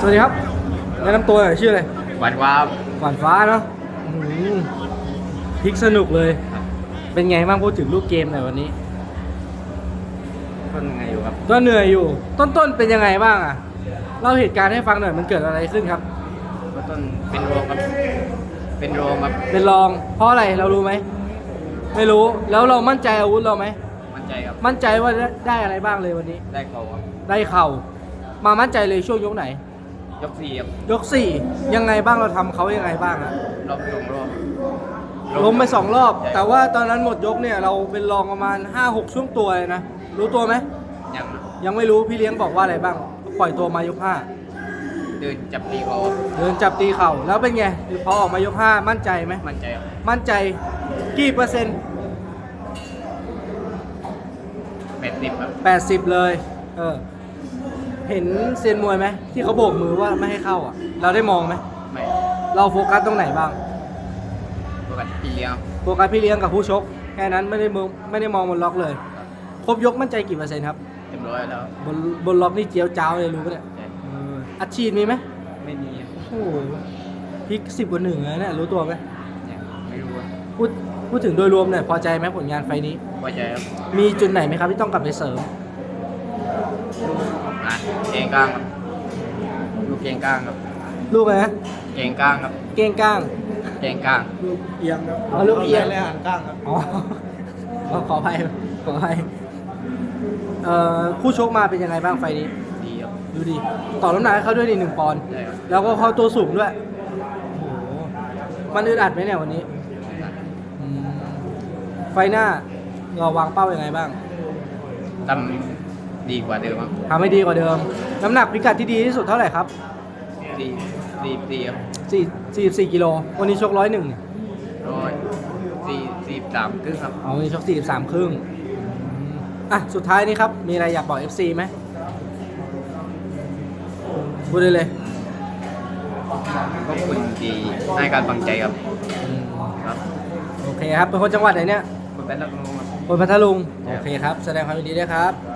สวัสดีครับแนะนำตัวหน่อยชื่ออะไรหวานวาบหวานฟ้าเนาะอื้อหือพลิกสนุกเลย เป็นไงบ้างพูดถึงลูกเกมหน่อยวันนี้ ก็ยังไงอยู่ครับ ก็เหนื่อยอยู่ ต้นๆเป็นยังไงบ้างอะเล่าเหตุการณ์ให้ฟังหน่อยมันเกิดอะไรขึ้นครับ ก็ต้นเป็นโรคครับ เป็นโรคครับ เป็นรองเพราะอะไรเรารู้ไหมไม่รู้แล้วเรามั่นใจอาวุธเราไหมมั่นใจครับ มั่นใจว่าได้ได้อะไรบ้างเลยวันนี้ ได้เขาครับ ได้เข่า มามั่นใจเลยช่วงยกไหน ยกสี่ครับยกสี่ยังไงบ้างเราทำเขายังไงบ้างอะรอบสองรอบล้มไปสองรอบ ใช่แต่ว่าตอนนั้นหมดยกเนี่ยเราเป็นรองประมาณ 5-6 ช่วงตัวเลยนะ รู้ตัวไหม ยังครับยังไม่รู้พี่เลี้ยงบอกว่าอะไรบ้าง ปล่อยตัวมายกห้าเดินจับตีเขาครับเดินจับตีเข่าแล้วเป็นไงพอออกมายกห้ามั่นใจไหมมั่นใจครับมั่นใจกี่เปอร์เซ็นต์ แปดสิบครับ80 เลยเออ เห็นเซียนมวยไหมที่เขาโบกมือว่าไม่ให้เข้าอะ เราได้มองไหมไม่เราโฟกัสตรงไหนบ้างปกติปีเลี้ยงโฟกัสพี่เลี้ยงกับผู้ชกแค่นั้นไม่ได้มองไม่ได้มองบนล็อกเลย ครบยกมั่นใจกี่เปอร์เซ็นต์ครับเต็มร้อยแล้วบนบนล็อกนี่เจียวจ้าวเลยรู้ปะเนี่ยใช่เอออัดฉีดมีไหมไม่มีครับโอ้โหพลิกสิบกว่าหนึ่งเลยเนี่ยรู้ตัวไหมยังไม่รู้ครับพูดพูดถึงโดยรวมเนี่ยพอใจไหมผลงานไฟล์นี้ พอใจครับมีจุดไหนไหมครับที่ต้องกลับไปเสริม อะเกงกลางครับลูกเกงกลางครับลูกอะไรนะเกงกลางครับเก้งก้าง เกงกลาง ลูกเอียงครับอ๋อลูกเอียงเลยหันก้างครับอ๋อขอขออภัยขออภัยเอ่อคู่ชกมาเป็นยังไงบ้างไฟล์นี้ ดีครับดูดิต่อน้ำหนักให้เขาด้วยดิหนึ่งปอนด์ได้ครับแล้วก็เขาตัวสูงด้วยโอ้โหมันอึดอัดไหมเนี่ยวันนี้อืมไฟล์หน้าเราวางเป้ายังไงบ้างทำ ดีกว่าเดิมครับทำให้ดีกว่าเดิม น้ำหนักพิกัดที่ดีที่สุดเท่าไหร่ครับดีดีดีครับ4 44กิโล วันนี้ชกร้อยหนึ่งร้อยสี่สี่สามครึ่งครับเอาวันนี้ชก43ครึ่งอืมอะสุดท้ายนี้ครับ มีอะไรอยากบอก FC ไหมพูดได้เลยขอบคุณที่ให้การฟังใจครับอืมครับ โอเคครับ เป็นคนจังหวัดไหนเนี่ยคุณเป็นนักมวยครับคนพัทลุงครับโอเคครับ แสดงความยินดีด้วยครับค